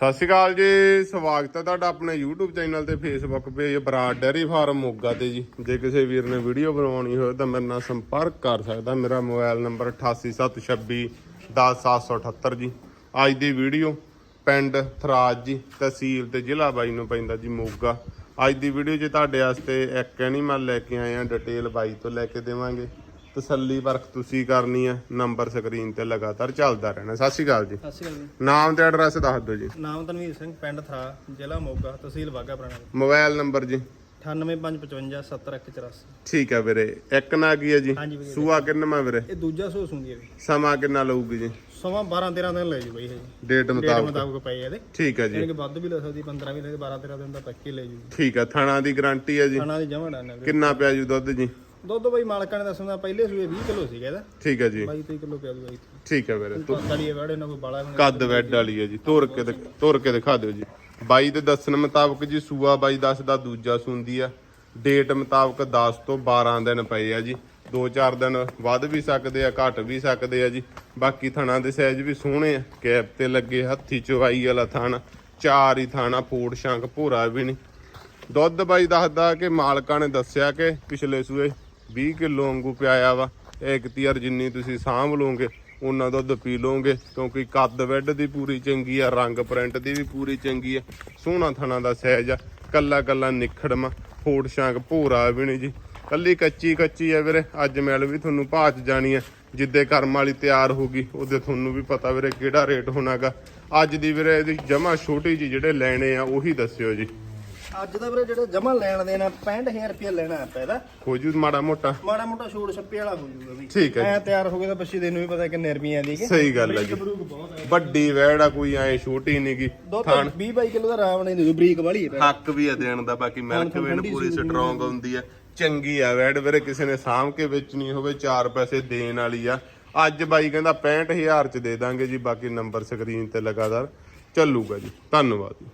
ਸਤਿ ਸ਼੍ਰੀ ਅਕਾਲ ਜੀ, ਸਵਾਗਤ ਹੈ ਤੁਹਾਡਾ ਆਪਣੇ YouTube ਚੈਨਲ ਤੇ Facebook page Brar dairy farm Moga ਤੇ ਜੀ। ਜੇ ਕਿਸੇ ਵੀਰ ਨੇ ਵੀਡੀਓ ਬਣਾਉਣੀ ਹੋਵੇ ਤਾਂ ਮੇਰੇ ਨਾਲ ਸੰਪਰਕ ਕਰ ਸਕਦਾ, ਮੇਰਾ ਮੋਬਾਈਲ ਨੰਬਰ 8876 10778 ਜੀ। ਅੱਜ ਦੀ ਵੀਡੀਓ ਪਿੰਡ ਥਰਾਜ ਜੀ, ਤਹਿਸੀਲ ਤੇ ਜ਼ਿਲ੍ਹਾ ਬਾਈ ਨੂੰ ਪੈਂਦਾ ਜੀ ਮੋਗਾ। ਅੱਜ ਦੀ ਵੀਡੀਓ 'ਚ ਤੁਹਾਡੇ ਵਾਸਤੇ ਇੱਕ ਐਨੀਮਲ ਲੈ ਕੇ ਆਏ ਆ ਡਿਟੇਲ ਬਾਈ ਤੋਂ ਲੈ ਕੇ ਦੇਵਾਂਗੇ। ਤਸੱਲੀ ਪਰਖ ਤੁਸੀਂ ਕਰਨੀ ਹੈ ਨੰਬਰ ਸਕਰੀਨ ਤੇ ਲਗਾਤਾਰ ਚੱਲਦਾ ਰਹਿਣਾ। ਸਤਿ ਸ਼੍ਰੀ ਅਕਾਲ ਜੀ। ਸਤਿ ਸ਼੍ਰੀ ਅਕਾਲ ਜੀ। ਨਾਮ ਤੇ ਐਡਰੈਸ ਦੱਸ ਦਿਓ ਜੀ। ਨਾਮ ਤਨਵੀਰ ਸਿੰਘ ਪਿੰਡ ਥਰਾ ਜ਼ਿਲ੍ਹਾ ਮੋਗਾ ਤਹਿਸੀਲ ਬਾਗਾ ਪੁਰਾਣਾ। ਮੋਬਾਈਲ ਨੰਬਰ ਜੀ। 98555 70184 ਠੀਕ ਹੈ ਵੀਰੇ ਇੱਕ ਨਾ ਕੀ ਹੈ ਜੀ? ਹਾਂਜੀ ਵੀਰੇ। ਸੂਆ ਕਿੰਨਵਾਂ ਵੀਰੇ? ਇਹ ਦੂਜਾ ਸੋਸ ਹੁੰਦੀ ਹੈ ਵੀ ਸਮਾਂ ਕਿੰਨਾ ਲਊਗੀ ਜੀ? ਸਮਾਂ 12 13 ਦਿਨ ਲੈ ਜੂ ਬਈ ਇਹ ਡੇਟ ਡੇਟ ਮੁਤਾਬਕ। ਮੁਤਾਬਕ ਪਏ ਇਹਦੇ। ਠੀਕ ਹੈ ਯਾਨੀ ਜੀ ਕਿ ਵੱਧ ਵੀ ਲੈ ਸਕਦੀ 15 ਵੀ ਲੈ 12 13 ਦਿਨ ਦਾ ਪੱਕੇ ਲੈ ਜੂ। ਠੀਕ ਹੈ ਥਣਾ ਦੀ ਗਾਰੰਟੀ ਹੈ ਜੀ। ਖਾਣਾ ਦੀ ਜਮਾ ਵੀਰੇ। ਕਿੰਨਾ ਪਿਆ ਜੂ ਦੁੱਧ ਜੀ? ਦੁੱਧ ਬਈ ਮਾਲਕਾਂ ਨੇ ਦੱਸਣਾ ਪਹਿਲੇ ਸੂਏ 20 ਕਿਲੋ ਸੀਗਾ ਇਹਦਾ। ਠੀਕ ਹੈ ਜੀ। 22 23 ਕਿਲੋ ਪਿਆ ਦੂ ਬਾਈ ਠੀਕ ਹੈ ਵੀਰੇ ਤੂੰ ਤੜੀ ਵੜੇ ਨਾ ਕੋਈ ਬਾਲਾ ਵੀ ਨਹੀਂ। ਕੱਦ ਵੈਡ ਵਾਲੀ ਹੈ ਜੀ ਤੋਰ ਕੇ ਦਿਖ- ਤੋਰ ਕੇ ਦਿਖਾ ਦਿਓ ਜੀ। ਬਾਈ ਦੇ ਦੱਸਣ ਮੁਤਾਬਕ ਜੀ ਸੂਆ ਬਾਈ ਦੱਸਦਾ ਦੂਜਾ ਸੁੰਦੀ ਆ। ਡੇਟ ਮੁਤਾਬਕ 10 ਤੋਂ 12 ਦਿਨ ਪਏ ਆ ਜੀ। 2-4 ਦਿਨ ਵੱਧ ਵੀ ਸਕਦੇ ਆ ਘਟ ਵੀ ਸਕਦੇ ਆ ਜੀ। ਬਾਕੀ ਥਣਾ ਦੇ ਸਾਈਜ਼ ਵੀ ਸੋਹਣੇ ਆ। ਕੈਪ ਤੇ ਲੱਗੇ ਹੱਥੀ ਚਵਾਈ ਵਾਲਾ ਥਣ। ਚਾਰ ਹੀ ਥਾਣਾ ਫੋੜ ਸ਼ੰਕ ਭੋਰਾ ਵੀ ਨਹੀਂ। ਦੁੱਧ ਬਾਈ ਦੱਸਦਾ ਕਿ ਮਾਲਕਾਂ ਨੇ ਦੱਸਿਆ ਕਿ ਪਿਛਲੇ ਸੂਏ 20 ਕਿਲੋ ਵਾਂਗੂ ਪਿਆਇਆ ਵਾ ਇੱਕ ਤੀਰ ਜਿੰਨੀ ਤੁਸੀਂ ਸਾਂਭ ਲਓਗੇ, ਉਹਨਾਂ ਦੁੱਧ ਪੀ ਲਓਗੇ, ਕਿਉਂਕਿ ਕੱਦ ਵੈਡ ਦੀ ਪੂਰੀ ਚੰਗੀ ਆ, ਰੰਗ ਪ੍ਰਿੰਟ ਦੀ ਵੀ ਪੂਰੀ ਚੰਗੀ ਆ, ਸੋਹਣਾ ਥਣਾ ਦਾ ਸਾਈਜ਼ ਆ, ਕੱਲਾ ਕੱਲਾ ਨਿਖੜਮਾ ਫੋੜ ਸ਼ਾਂਕ ਭੋਰਾ ਵੀ ਨਹੀਂ ਜੀ। ਕੱਲੀ ਕੱਚੀ ਕੱਚੀ ਆ ਵੀਰੇ, ਅੱਜ ਮੈਲ ਵੀ ਤੁਹਾਨੂੰ ਭਾਚ ਜਾਣੀ ਆ, ਜਿੱਦੇ ਕਰਮ ਵਾਲੀ ਤਿਆਰ ਹੋਗੀ ਉਹਦੇ ਤੁਹਾਨੂੰ ਵੀ ਪਤਾ ਵੀਰੇ ਕਿਹੜਾ ਰੇਟ ਹੋਣਾਗਾ। ਅੱਜ ਦੀ ਵੀਰੇ ਇਹਦੀ ਜਮਾ ਛੋਟੀ ਜੀ ਜਿਹੜੇ ਲੈਣੇ ਆ, ਉਹੀ ਦੱਸਿਓ ਜੀ। ਅੱਜ ਦਾ ਵੀਰੇ ਜਿਹੜਾ ਜਮਾ ਲੈਣ ਦੇਣਾ 65000 ਰੁਪਏ ਲੈਣਾ ਆਪਾਂ ਇਹਦਾ। ਹੋ ਜੂ ਮਾੜਾ ਮੋਟਾ। ਮਾੜਾ ਮੋਟਾ ਛੋੜ ਛੱਪੇ ਵਾਲਾ ਹੋ ਜੂਗਾ ਵੀ। ਠੀਕ ਹੈ ਐ ਤਿਆਰ ਹੋ ਗਏ ਤਾਂ ਬੱਚੀ ਦੇ ਨੂੰ ਵੀ ਪਤਾ ਕਿੰਨੇ ਰੁਪਈਆਂ ਦੀ ਕਿ ਸਹੀ ਗੱਲ ਹੈ ਜੀ। ਬਰੂਕ ਬਹੁਤ ਹੈ। ਵੱਡੀ ਵੈੜ ਆ ਕੋਈ ਐ ਛੋਟੀ ਨਹੀਂਗੀ ਦੁੱਧ 20 22 ਕਿਲੋ ਦਾ ਆਰਾਮ ਨਹੀਂ ਦੇ ਬਰੀਕ ਵਾਲੀ ਹੈ ਹੱਕ ਵੀ ਆ ਦੇਣ ਦਾ ਬਾਕੀ ਮਿਲਕ ਵੇਣ ਪੂਰੀ ਸਟਰੋਂਗ ਹੁੰਦੀ ਆ। ਚੰਗੀ ਆ ਵੈੜ ਵੀਰੇ ਕਿਸੇ ਨੇ ਸਾਂਭ ਕੇ ਵੇਚਣੀ ਹੋਵੇ 4 ਪੈਸੇ ਦੇਣ ਵਾਲੀ ਆ। ਅੱਜ ਬਾਈ ਕਹਿੰਦਾ 65000 ਚ ਦੇ ਦਾਂਗੇ ਜੀ ਬਾਕੀ ਨੰਬਰ ਸਕਰੀਨ ਤੇ ਲਗਾਤਾਰ ਚੱਲੂਗਾ ਜੀ। ਧੰਨਵਾਦ ਜੀ।